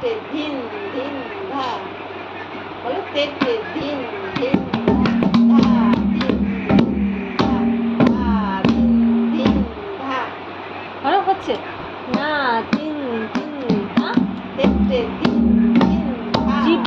তে ধিন দিন ধা বলো তে তে ধিন ধিন হচ্ছে? না তিন তিন হ্যাঁ দেখতে তিন তিন জিভ